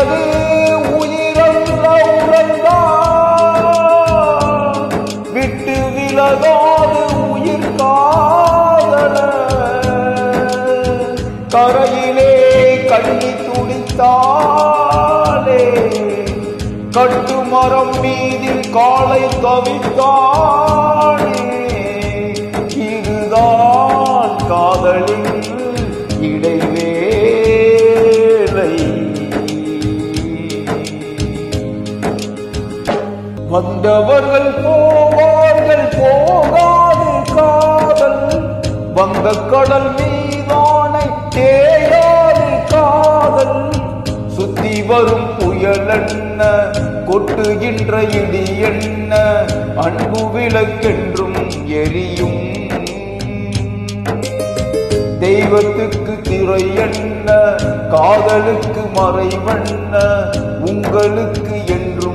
விட்டது உயிரல்ல உடல்தான் விட்டு விலகாது உயிர் காதல கரையிலே கண்ணி துடித்தாலே கட்டு மரம் மீதில் காலை தவித்தானே இதுதான் காதலின் இடை. வந்தவர்கள் போவார்கள் போகாது காதல். வந்த கடல் மீதானை தேயாது காதல். சுத்தி வரும் புயல் என்ன கொட்டுகின்ற இடி என்ன அன்பு விளக்கென்றும் எரியும். தெய்வத்துக்கு திரை என்ன காதலுக்கு மறைவண்ண உங்களுக்கு என்றும்